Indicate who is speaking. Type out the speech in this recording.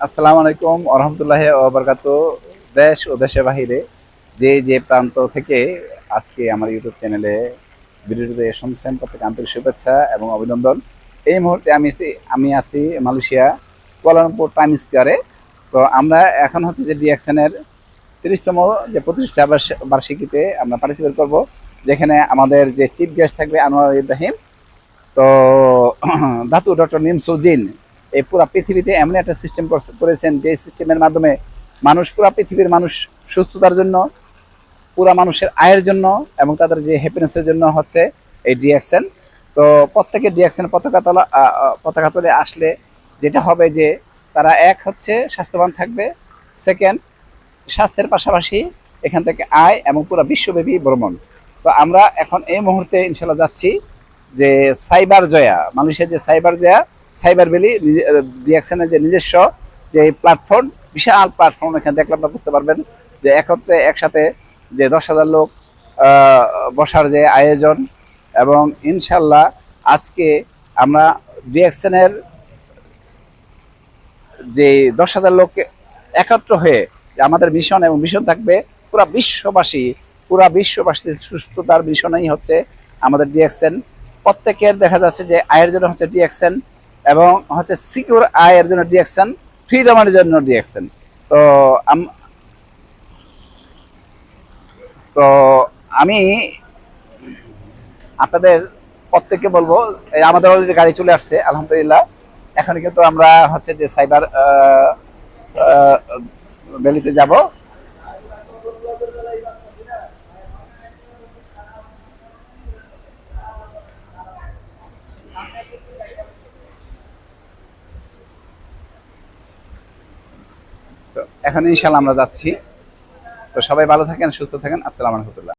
Speaker 1: আসসালামু আলাইকুম আরহামতুল্লাহ ওবরকাত দেশ ও দেশের বাহিরে যে যে প্রান্ত থেকে আজকে আমার ইউটিউব চ্যানেলে ভিডিওটিতে শুনছেন প্রত্যেকে আন্তরিক শুভেচ্ছা এবং অভিনন্দন। এই মুহূর্তে আমি আমি আছি মালয়েশিয়া কুয়ালালামপুর টাইম স্কোয়ারে। তো আমরা এখন হচ্ছে যে ডিএক্সএনের তিরিশতম যে প্রতিষ্ঠা বার্ষ- বার্ষিকীতে আমরা পার্টিসিপেট করব, যেখানে আমাদের যে চিফ গেস্ট থাকবে আনোয়ার ইব্রাহিম। তো ধাতু ডক্টর নিমসুজিন এই পুরো পৃথিবীতে এমন একটা সিস্টেম করেছেন যে সিস্টেমের মাধ্যমে মানুষ পুরো পৃথিবীর মানুষ সুস্থতার জন্য, পুরা মানুষের আয়ের জন্য এবং তাদের যে হ্যাপিনেসের জন্য হচ্ছে এই ডিএক্সএন তো প্রত্যেকে ডিএক্সএন পতাকা তোলা পতাকা তুলে আসলে যেটা হবে যে তারা এক হচ্ছে স্বাস্থ্যবান থাকবে সেকেন্ড স্বাস্থ্যের পাশাপাশি এখান থেকে আয় এবং পুরো বিশ্বব্যাপী ভ্রমণ। তো আমরা এখন এই মুহূর্তে ইনশাল্লাহ যাচ্ছি যে সাইবার জয়া মানুষের যে সাইবার জয়া সাইবার ভ্যালি ডিএক্সএনের যে নিজস্ব যে প্ল্যাটফর্ম বিশাল প্ল্যাটফর্ম এখানে দেখলে আপনারা বুঝতে পারবেন যে একত্রে একসাথে যে দশ হাজার লোক বসার যে আয়োজন এবং ইনশাল্লাহ আজকে আমরা ডিএক্সএনের যে দশ হাজার লোক একত্র হয়ে আমাদের মিশন এবং মিশন থাকবে, পুরা বিশ্ববাসী, পুরা বিশ্ববাসীর সুস্থতার মিশনই হচ্ছে আমাদের ডিএক্সএন প্রত্যেকের দেখা যাচ্ছে যে আয়ের জন্য হচ্ছে ডিএক্সএন এবং হচ্ছে সিকিউর আয়ের জন্য ডিএক্সএন ফ্রিডমের জন্য ডিএক্সএন তো তো আমি আপনাদের প্রত্যেককে বলব আমাদের অলরেডি গাড়ি চলে আসছে, আলহামদুলিল্লাহ। এখন কিন্তু আমরা হচ্ছে যে সাইবার ভ্যালিতে যাব। এখন ইনশাল্লাহ আমরা যাচ্ছি। তো সবাই ভালো থাকেন সুস্থ থাকেন। আসসালাম আলাইকুম।